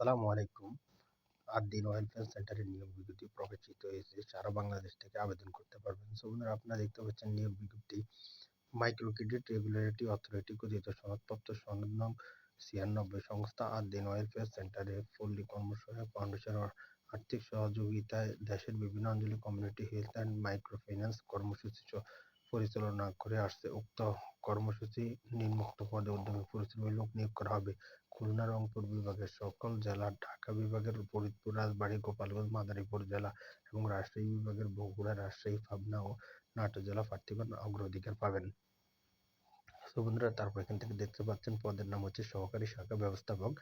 আসসালামু আলাইকুম। আদ্দিন ওয়েলফেয়ার সেন্টারের নিয়োগ বিজ্ঞপ্তি প্রকাশিত হয়েছে। সারা বাংলাদেশ থেকে আবেদন করতে পারবেন। সো বন্ধুরা, আপনারা দেখতে পাচ্ছেন নিয়োগ বিজ্ঞপ্তি। মাইক্রো ক্রেডিট রেগুলেটরি অথরিটি কথিত সনদপত্র সনদ ছিয়ানব্বই সংস্থা আদ্দিন ওয়েলফেয়ার সেন্টারে ফুললি কর্মসহায়ক ফাউন্ডেশন আর্থিক সহযোগিতায় দেশের বিভিন্ন অঞ্চলে community health and microfinance কর্মসূচি পরিচালনা করে আসছে। উক্ত কর্মসূচি নিম্নোক্ত পদে উদ্যমী পরিশ্রমী লোক নিয়োগ করা হবে। খুলনা রংপুর বিভাগের সকল জেলা, ঢাকা বিভাগের ফরিদপুর, রাজবাড়ী, গোপালগঞ্জ, মাদারীপুর জেলা এবং রাজশাহী বিভাগের বগুড়া, রাজশাহী, পাবনা ও নাটোর জেলা প্রার্থীগণ অগ্রাধিকার পাবেন। তো বন্ধুরা, তারপর এখান থেকে দেখতে পাচ্ছেন পদের নাম হচ্ছে সহকারী শাখা ব্যবস্থাপক।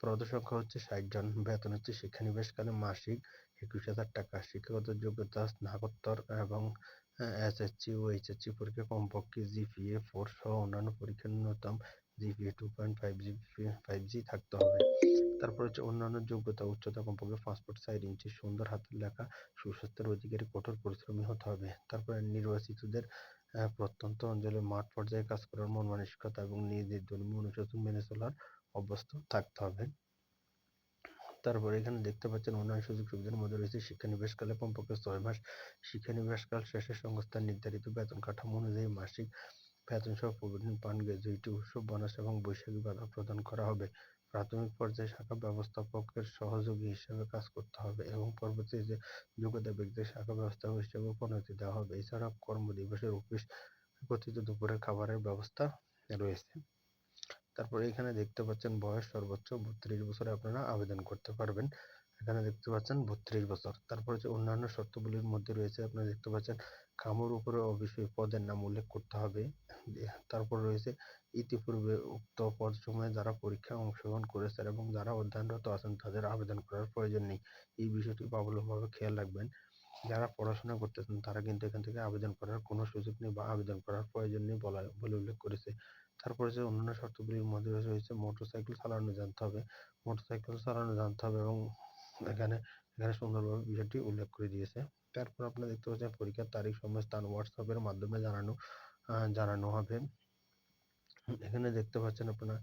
পদ সংখ্যা হচ্ছে ষাট জন, বেতন হচ্ছে শিক্ষানিবেশকালে মাসিক একুশ হাজার টাকা। শিক্ষাগত যোগ্যতা, স্নাতকোত্তর এবং, এসএসসি ও এইচএসসি পরীক্ষা কমপক্ষে জিপিএ, ফোর সহ অন্যান্য পরীক্ষার ন্যূনতম GPA two point five G five G থাকতে হবে। তারপর হচ্ছে অন্যান্য যোগ্যতা, উচ্চতা কমপক্ষে পাসপোর্ট সাইড ইঞ্চি, সুন্দর হাতের লেখা, সুস্বাস্থ্যের অধিকারী, কঠোর পরিশ্রমী হতে হবে। তারপরে নির্বাচিতদের প্রত্যন্ত অঞ্চলে মাঠ পর্যায়ে কাজ করার মন মানসিকতা এবং নিজেদের ধর্মীয় অনুশাসন মেনে চলার অভ্যস্ত থাকতে হবে। তারপর এখানে দেখতে পাচ্ছেন অন্যান্য সুযোগ সুবিধার মধ্যে রয়েছে শিক্ষানিবেশকালে কমপক্ষে ছয় মাস। শিক্ষানিবেশকাল শেষে সংস্থার নির্ধারিত বেতন কাঠামো অনুযায়ী মাসিক বেতন সহ প্রভিডেন্ট ফান্ড গ্র্যাজুইটি উৎসব বোনাস এবং বৈশাখী ভাতা প্রদান করা হবে। প্রাথমিক পর্যায়ে শাখা ব্যবস্থাপকের সহযোগী হিসেবে কাজ করতে হবে এবং পরবর্তী যে যোগ্যতা ব্যক্তিদের শাখা ব্যবস্থাপক হিসেবে পরিণতি দেওয়া হবে। এছাড়া কর্মদিবসের অফিস কথিত দুপুরের খাবারের ব্যবস্থা রয়েছে। তারপরে এখানে দেখতে পাচ্ছেন বয়স সর্বোচ্চ বত্রিশ বছরে আপনারা আবেদন করতে পারবেন। এখানে দেখতে পাচ্ছেন বত্রিশ বছর। তারপর হচ্ছে অন্যান্য শর্তগুলির মধ্যে রয়েছে আপনারা দেখতে পাচ্ছেন কামর উপরে অবশ্যই পদের নাম উল্লেখ করতে হবে। তারপর রয়েছে ইতিপূর্বে উক্ত পদ সময়ে যারা পরীক্ষায় অংশগ্রহণ করেছেন এবং যারা অধ্যয়নরত আছেন তাদের আবেদন করার প্রয়োজন নেই। এই বিষয়টি বাবুলভাবে খেয়াল রাখবেন। যারা পড়াশোনা করতেছেন তারা কিন্তু এখান থেকে আবেদন করার কোনো সুযোগ নেই বা আবেদন করার প্রয়োজন নেই বলা, বলে উল্লেখ করেছে। তারপরে যে অন্যান্য শর্তগুলির মধ্যে রয়েছে মোটরসাইকেল চালানো জানতে হবে। মোটরসাইকেল চালানো জানতে হবে এবং এখানে এখানে সুন্দরভাবে বিষয়টি উল্লেখ করে দিয়েছে। তারপর আপনারা দেখতে পাচ্ছেন পরীক্ষার তারিখ সময় স্থান হোয়াটসঅ্যাপের মাধ্যমে জানানো জানানো হবে। এখানে দেখতে পাচ্ছেন আপনারা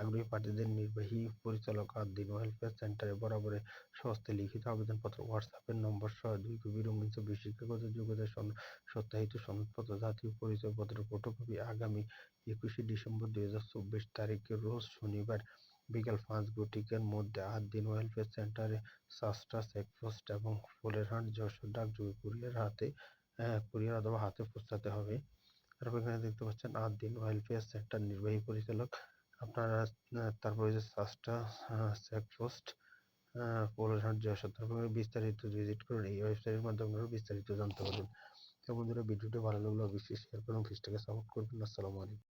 আগ্রহী প্রার্থীদের নির্বাহী পরিচালক আদ্দিন ওয়েলফেয়ার সেন্টারে বরাবরে সস্তে লিখিত আবেদনপত্র, হোয়াটসঅ্যাপের নম্বর সহ দুই কপি রঙিন ছবি, শিক্ষাগত যোগ্যতা সত্যায়িত সনদপত্র, জাতীয় পরিচয়পত্র, ফটোকপি আগামী একুশে ডিসেম্বর দুই হাজার চব্বিশ তারিখে রোজ শনিবার বিকাল পাঁচ ঘটিকার মধ্যে আট দিন ওয়েলফেয়ার সেন্টারে সাস্টা চেকপোস্ট এবং ফুলেরহাট যশোর ডাকযোগে কুরিয়ার হাতে কুরিয়ার অথবা হাতে পৌঁছাতে হবে। তারপর এখানে দেখতে পাচ্ছেন আট দিন ওয়েলফেয়ার সেন্টার নির্বাহী পরিচালক। আপনারা তারপরে যে সাস্টা চেকপোস্ট ফুলেরহাট যশোর, তারপরে বিস্তারিত ভিজিট করুন, এই ওয়েবসাইটের মাধ্যমে আপনারা বিস্তারিত জানতে পারবেন। তো বন্ধুরা, ভিডিওটি ভালো লাগলে অবশ্যই শেয়ার করুন, পেজটাকে সাপোর্ট করবেন। আসসালামু আলাইকুম।